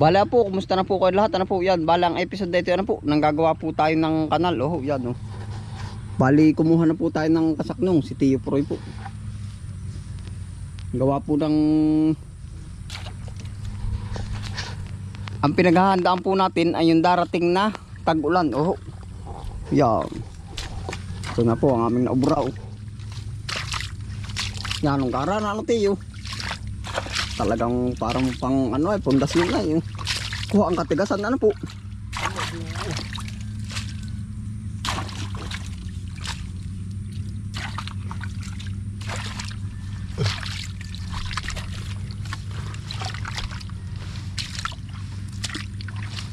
Bala po, kumusta na po kayo lahat? Ano po yan? Bala ang episode dito, ano po? Nanggagawa po tayo ng kanal. Oh, yan oh. Bali, kumuha na po tayo ng kasaknong, si Tio Proy po. Gawa po ng... Ang pinaghahandaan po natin ay yung darating na tag-ulan. Oh, yan. Ito na po ang aming naubraw. Yan, ang kara na ano, Tio talagang parang pang ano ay pundasyon na yung kuha ang katigasan ano po?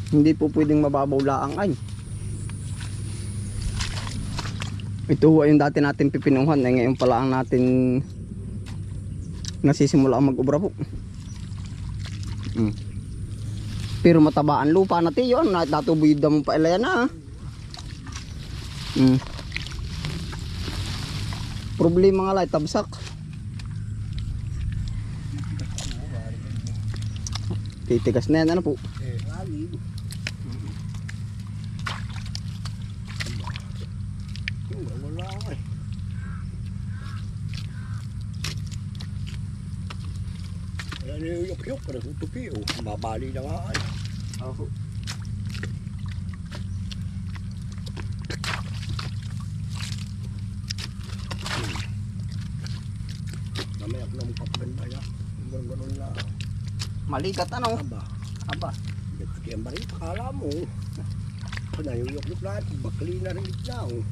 Hindi po pwedeng mababaw laang ay. Ito ay yung dati natin pipinuhan ay ngayon pala ang natin nasisimula ang mag-ubra po. Mm. Pero matabaan lupa na tiyo, ano, natubuyod mo pa ilayan na. ah. Mm. Problema nga lang, tabsak. Titigas na yan, ano po. Eh, lali. Wala ako eh. Ayan yung yuk-yuk, parang tupi oh. Mabali na nga ay. Oh. Mamaya ko na magpapaganda ya. Ganun-ganun lang. Maligat ano? Aba, Aba. pati ang barita, kala mo. Yung yuk-yuk lahat, bakli na rin na oh.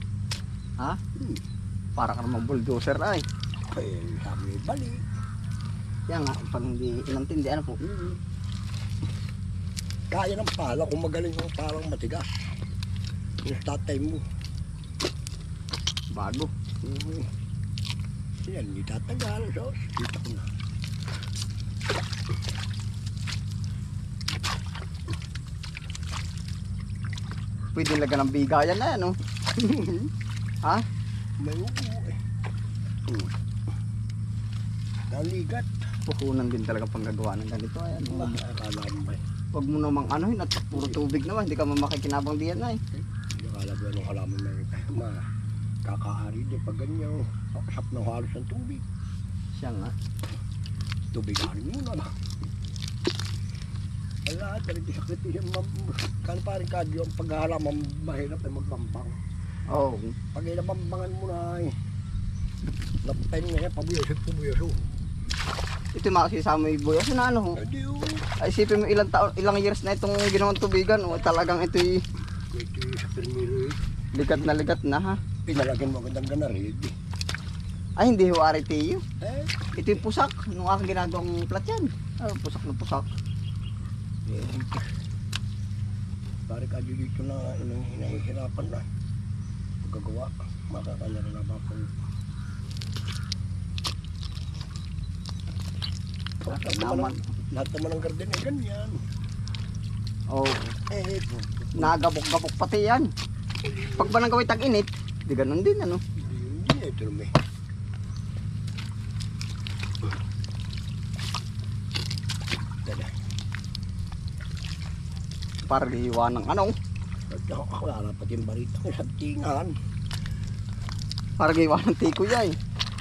Ha? Hmm. Para ka naman bulldozer ay. Eh, sabi bali. Yan nga, pag hindi inantindi, ano po. Hmm. Kaya ng pala kung magaling ang palang matigas. Yung tatay mo. Bago. Mm. Yan, hindi tatagal. So, kita ko na. Pwede laga ng bigayan na yan, no? ha? May upo eh. Hmm. Naligat. Puhunan din talaga panggagawa ng ganito. Ayan, huwag, akala mo ba? huwag mo namang ano, at puro tubig naman. Hindi ka mamakikinabang diyan ay. Hindi akala mo anong halaman na yun. Ma, kakaari din pag ganyan. Sakasap ng halos ng tubig. Siya nga. Tubiganin mo na ba? Wala, talagang sakit yan. Kan parang kadyo ang paghahalaman mahirap ay magbambang. Oo. Oh, Pag inabambangan mo na ay Lapain nga yan, pabuyasot, pabuyasot. Ito yung makasisama yung buhay. Kasi na ano, Adi yun. ay isipin mo ilang taon, ilang years na itong ginawang tubigan. O, talagang ito'y eh. ligat na ligat na ha. Pinalagyan mo agad ang ganarid. Ay, hindi ho aritiyo. Eh, Ito yung pusak. Nung aking ginagawang plat yan. Ah, pusak na pusak. eh. Pare ka dito na inang inahihirapan na. Pagkagawa, makakanya na ba po. Naman, ang- lahat naman ng garden ay ganyan. Oh, Eh, po. nagabok-gabok pati yan. Pag ba nang gawin tag-init, di ganun din ano. Hindi, ito. Dada. Para hiwa ng ano. Ako, wala pati yung sa tingan. Para hiwa ng tikoy ay.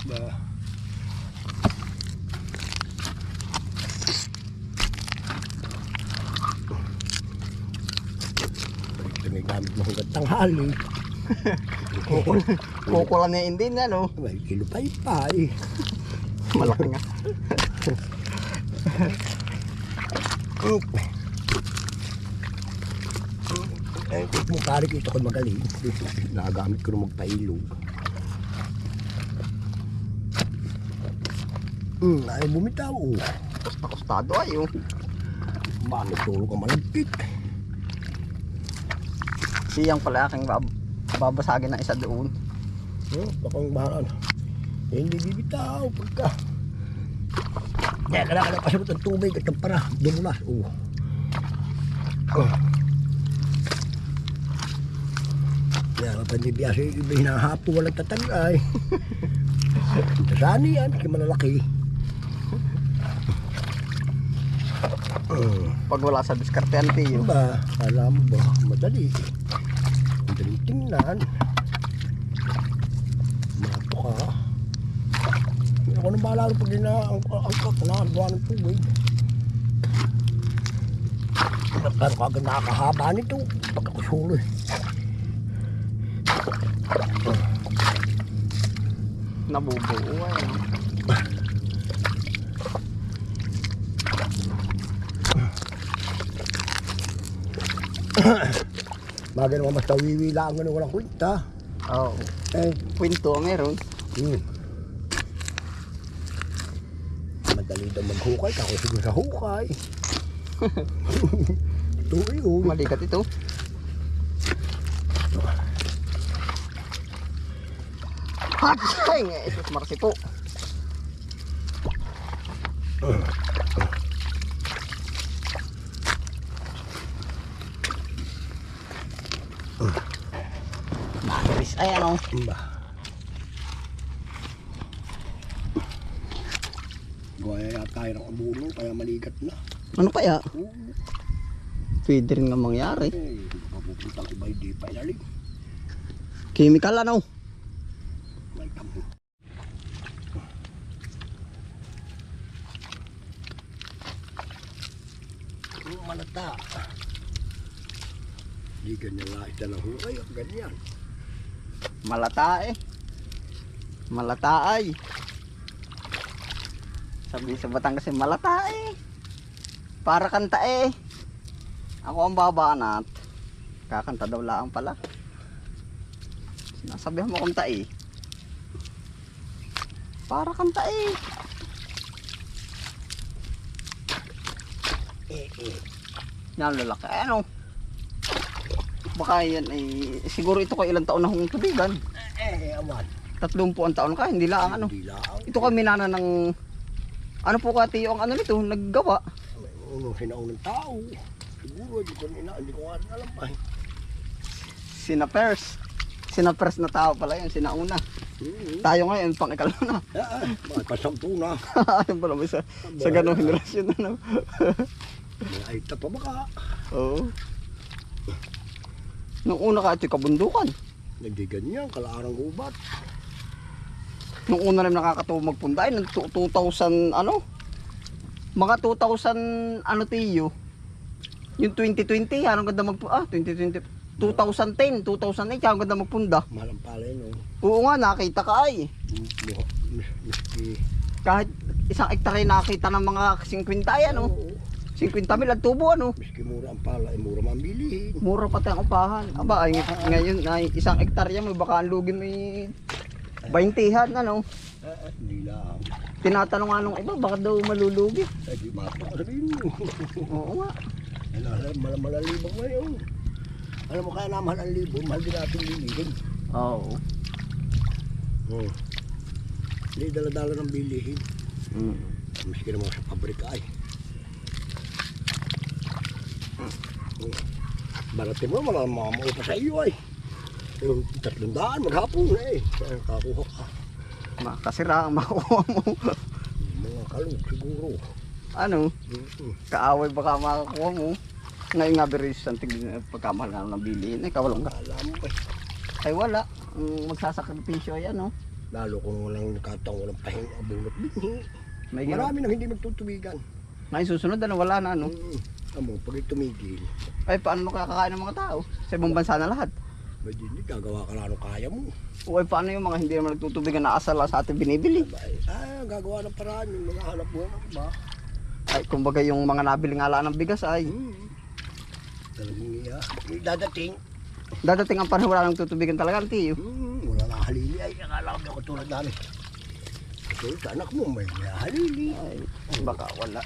Ba? Ito may gamit mo hanggang tanghali. Kukulan na yung din ano. May kilupay-pay. Malaki nga. Eh, kung kari ko ito ko magaling. Nagagamit ko na magpailog. Hmm, ayaw bumitaw. Kusta-kustado ay oh. Bakit tulog ka malagkit? Siyang pala aking bab babasagin ng isa doon. Hmm, bakang bahala na. Eh, hindi bibitaw pagka. Kaya kailangan na pasabot ang tubig at ang para. Dumulas. Oh. Oh. Kaya kapag hindi biyasa yung iba hinahapo walang tatagay. Sani yan, kaya malalaki. Pag wala sa diskartehan, Tiyo. ba, alam mo ba, madali. Tingnan. Mato ka. Ako nang bahala rin pag ina ang ang ang nakagawa ng tubig. Pero kagad nakakahaba nito pag ako sulo eh. Bagay naman basta wiwila ang ganun walang kwenta. Oo. Eh, Kwento meron. hmm. Madali daw maghukay, kako siguro sa hukay. Ito yun. Malikat ito. Hatsay. Isus marsi po. Makiris ay ano. Ba. Gaya yata tayo ng abuno, kaya maligat na. Ano kaya? Oo. Pwede rin nga mangyari. Eh, ko iba, hindi pa ilalim. Chemical ano? May tampo. Ang malata. Hindi ganyan nga ita ng hukay, ang ganyan. Malata eh. Malata ay. Sabi sa Batangas eh, malata eh. Para kanta eh. Ako ang babanat. Kakanta daw lang pala. Sinasabihan mo kanta eh. Para kanta eh. Eh. Yan lalaki. Ano? Baka yan ay siguro ito kay ilang taon na hong tubigan. Eh, awan. Tatlong po ang taon ka, hindi lang ano. Hindi lang. Ito kami nana ng ano po ka tiyo ang ano nito naggawa. May unong sinaunang tao. Siguro, hindi ko, na, hindi ko nga alam pa. eh. Sinapers. Sinapers na tao pala yun, sinauna. Hmm. Tayo ngayon, pang ikalawa na. Ah, ah, bakit pasampu na? Ayun pala may sa, sa ganong henerasyon na. No? Ay, tapa baka. Oo. Nung una ka ito kabundukan. Hindi ganyan, kalaarang gubat. Nung una rin nakakatuwa magpunday, ng tu- 2000 ano? Mga 2000 ano tiyo? Yung 2020, anong ganda magpu... Ah, 2020. 2010, 2008, anong ganda magpunda. Malang pala yun, oh. Oo nga, nakita ka ay. Miski. Kahit isang hektare nakita ng mga 50 yan, oh. Oo, 50 mil ang tubo, ano. miski mura ang pala, eh, mura man bilihin. Mura pati ang upahan. Aba, ay, ngayon, ay, isang hektarya mo, baka ang lugi may 20 ano. Ah, hindi lang. Tinatanong nga nung iba, baka daw malulugi. Eh, di mato, sabihin mo. Oo nga. Ano, alam, mal malalibang ngayon. Alam mo kaya naman ang libo, mahal din natin bilihin. Oo. Hmm. Hindi dala-dala ng bilihin. Mm. Miski naman sa pabrika ay. Hmm. Baratin mo, wala mga maupa sa iyo ay. Yung tatlong daan, maghapon na eh. Kaya kakuha ka. Makasira ang makuha mo. Mga kalog siguro. ano, kaaway baka makakuha mo. Ngayon nga beres ang tignan pagkamahal nga ng bilihin. Ikaw walang Alam mo eh. Ay wala. Magsasakripisyo ay ano. Lalo kung walang nakataong walang pahinga. May ginawa. Marami nang hindi magtutubigan. Ngayon susunod na wala na ano. Mm. Amo, pag tumigil, Ay paano makakakain ng mga tao? Sa ibang bansa na lahat. may hindi, gagawa ka lang ng kaya mo. O ay paano yung mga hindi naman nagtutubigan na asala sa ating binibili? Ay, ah, gagawa ng paraan yung mga hanap mo ba? Ay kumbaga yung mga nabili nga ng bigas ay Hmm. Talagang iya. Dadating. dadating ang panahon wala nang tutubigan talaga ang tiyo. Hmm, wala na halili. Ay, akala ko katulad namin. Ito, anak mo may halili. Ay baka wala.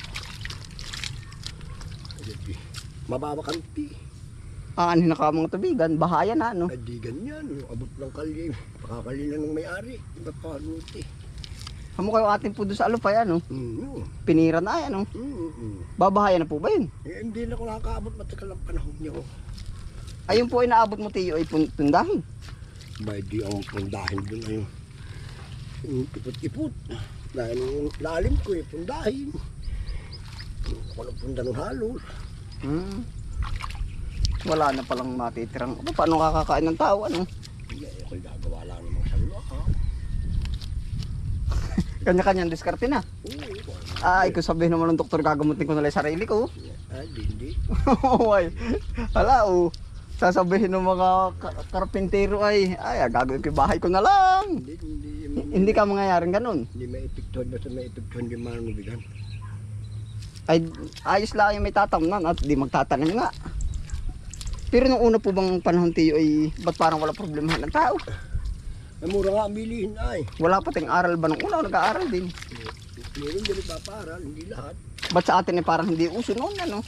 Ay, Mababa kanti. Ang anhin na ka mga tubigan, bahaya na ano. Hindi ganyan. Yung abot ng kalye. Pakakali na ng may-ari. Iba pa nuti. Amo kayo ating po doon sa alupay ano. Hmm. Pinira na ay ano. Hmm. hmm. Babahaya na po ba yun? Eh, hindi na ako nakakaabot matagal ang panahon niyo. Ayun po ay naabot mo tiyo ay pun- pundahin. May di ang pundahin doon ay yung ipot-ipot. Dahil yung lalim ko eh, pundahin. Walang punta nun halos. Hmm. Wala na palang matitirang. Ano, paano kakakain ng tao? Ano? Hindi, ako'y gagawa lang naman sa luwa. ha? Kanya-kanyang diskarte na. Oo, Ay, kung sabihin naman ng doktor, gagamutin ko na lang yung sarili ko. ay, di, hindi. Ay. Hala, oh. Sasabihin ng mga ka- karpintero ay, ay, ah, gagawin ko yung bahay ko na lang. Hindi, hindi, Hindi ka mangyayaring ganun. hindi may epektuhan basta may epektuhan di manubigan. Ay, ayos lang yung may tatamnan at di magtatanim nga. Pero nung una po bang panahon tiyo ay, ba't parang wala problema ng tao? Ay, mura nga bilihin ay. Wala pa tayong aral ba nung una? Nag-aaral din. Meron din nagpaparal, hindi lahat. Ba't sa atin ay parang hindi uso noon, ano?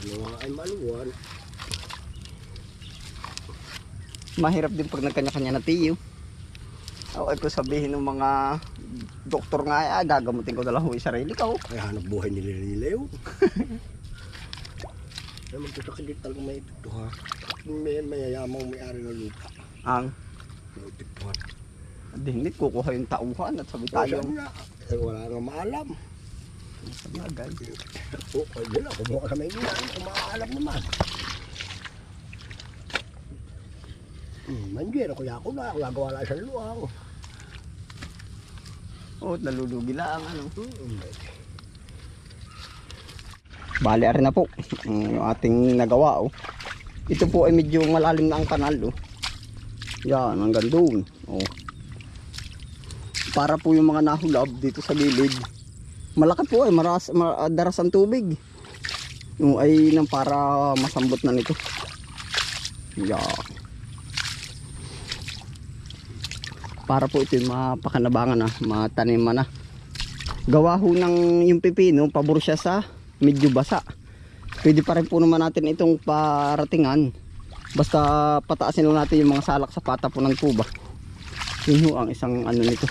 Ano nga ay maluwan. Mahirap din pag nagkanya-kanya na tiyo. O, ay ko sabihin ng mga doktor nga, ay, gagamutin ko na lang ho yung sarili ko. Ay hanap buhay nila nila yun. Ay magkasakit talaga may epektuhan. May mayayamang may-ari ng lupa. Ang, May epektuhan. di, hindi, kukuha yung tauhan at sabi Tayo. Eh, wala nga maalam. Sa bagay. Oo, ay yun lang. Kumuha ka sa Maynila. Kung maalam naman. Hmm, manjer, ako yako na. Ako gagawa lang sa luwang. O, nalulugi lang, ano. Ari na po. Ang ating nagawa, oh. Ito po ay medyo malalim na ang kanal, oh. Yan, hanggang doon. Oh. Para po yung mga nahulab dito sa gilid. Malaki po ay maras, madaras ang tubig. Yung ay nang para masambot na nito. Yan. Para po ito yung mapakanabangan na, mataniman na. Gawa ho ng yung pipino, pabor siya sa medyo basa. Pwede pa rin po naman natin itong paratingan. Basta pataasin lang natin yung mga salak sa pata po ng tuba. Yun ho ang isang ano nito.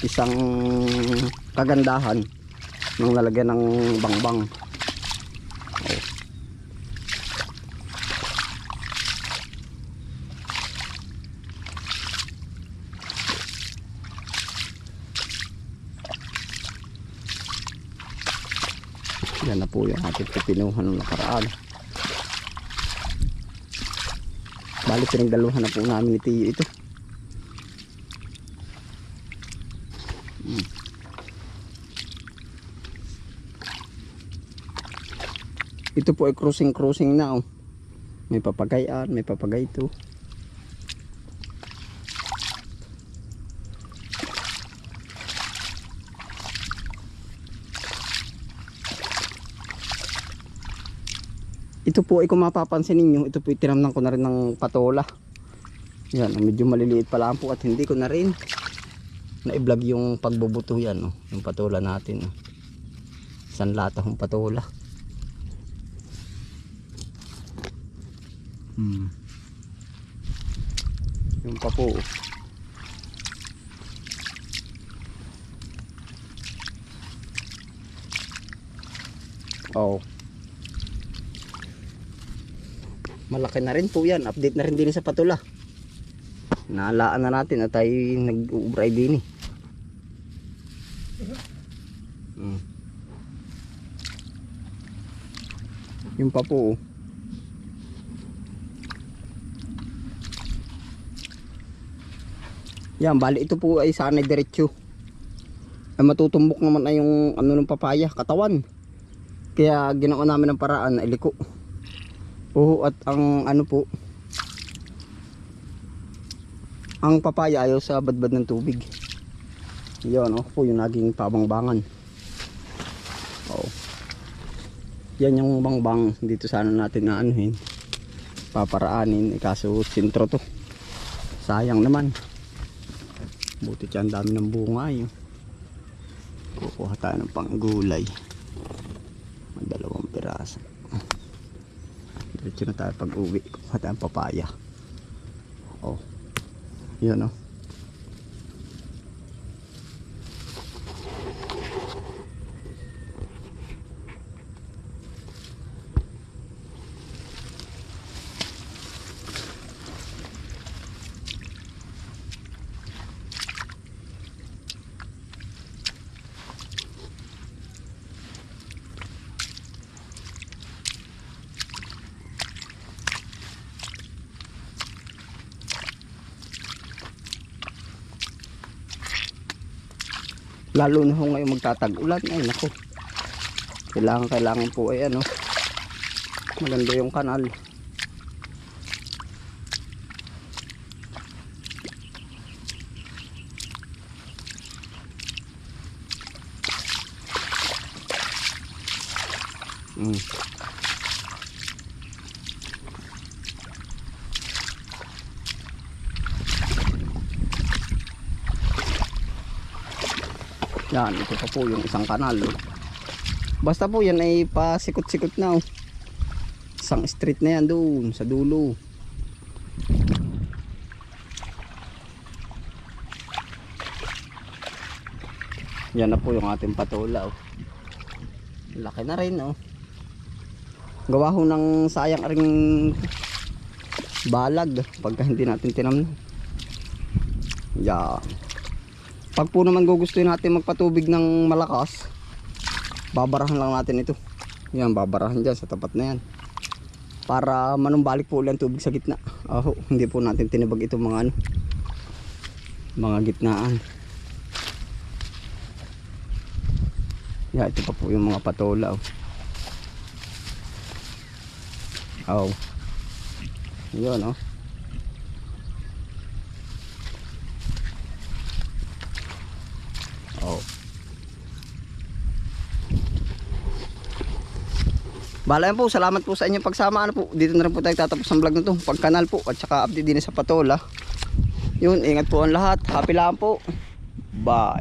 Isang kagandahan ng lalagyan ng bangbang. Oh. Yan na po yung ating pipinuhan ng nakaraan. Bali pinagdaluhan na po namin ni Tiyo ito. Hmm. Ito po ay cruising cruising na oh. May papagayan, may papagay ito. Ito po ay kung mapapansin ninyo, ito po itinamnan ko na rin ng patola. Yan, medyo maliliit pa lang po at hindi ko na rin na-vlog yung pagbubuto yan, oh, yung patola natin. Oh. Isang lata ng patola. Hmm. Yung pa po. Oh. Malaki na rin po yan. Update na rin din sa patula. Naalaan na natin at tayo nag-ubray din eh. Mm. Yung pa po oh. Yan, bali ito po ay sana diretso. Ay matutumbok naman na yung ano ng papaya, katawan. Kaya ginawa namin ng paraan na iliko. Oo, at ang ano po, ang papaya ayaw sa badbad ng tubig. Yan, oh, po yung naging pabangbangan. Oo. Yan yung bangbang dito sana natin na anuhin. Paparaanin, eh, kaso sintro to. Sayang naman. Buti ang dami ng bunga yun. Kukuha tayo ng panggulay. Dalawang piraso. Diretso na tayo pag uwi. Kuha tayo ng papaya. Oh. Yun oh. Lalo na ho ngayon magtatag-ulan. Ay nako. Kailangan kailangan po ay ano. Maganda yung kanal. Mm. Yan, ito pa po yung isang kanal. Basta po yan ay pasikot-sikot na. Oh. Isang street na yan doon sa dulo. Yan na po yung ating patola. Oh. Laki na rin oh. Gawa ho ng sayang ring balag pagka hindi natin tinamnan. Yan. Pag po naman gugustuhin natin magpatubig ng malakas, babarahan lang natin ito. Yan, babarahan dyan sa tapat na yan. Para manumbalik po ulit tubig sa gitna. Oh, hindi po natin tinibag itong mga ano, mga gitnaan. Yan, ito pa po yung mga patola. Oh. Oh. Yun. Oh. Bala yan po, salamat po sa inyong pagsama. Ano po, dito na rin po tayo tatapos ang vlog na to. Pag kanal po, at saka update din sa patola. Yun, ingat po ang lahat. Happy lang po. Bye.